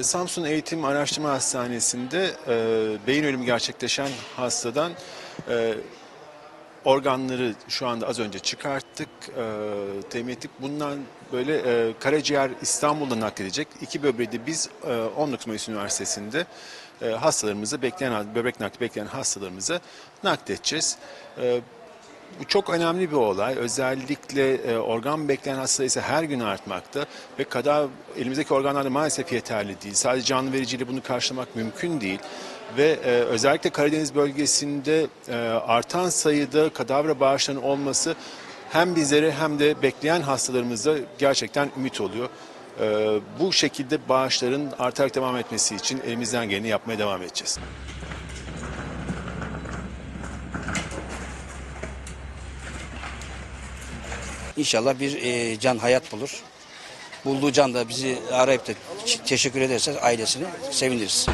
Samsun Eğitim Araştırma Hastanesi'nde e, beyin ölümü gerçekleşen hastadan e, organları şu anda az önce çıkarttık, e, temin ettik. Bundan böyle e, karaciğer İstanbul'da nakledecek. İki böbreği de biz e, 19 Mayıs Üniversitesi'nde e, hastalarımıza, bekleyen böbrek nakli bekleyen hastalarımıza nakledeceğiz. E, bu çok önemli bir olay. Özellikle e, organ bekleyen hasta sayısı her gün artmakta ve kadar elimizdeki organlar da maalesef yeterli değil. Sadece canlı vericiyle bunu karşılamak mümkün değil. Ve e, özellikle Karadeniz bölgesinde e, artan sayıda kadavra bağışlarının olması hem bizlere hem de bekleyen hastalarımıza gerçekten ümit oluyor. E, bu şekilde bağışların artarak devam etmesi için elimizden geleni yapmaya devam edeceğiz. İnşallah bir e, can hayat bulur. Bulduğu can da bizi arayıp da teşekkür ederse ailesine seviniriz.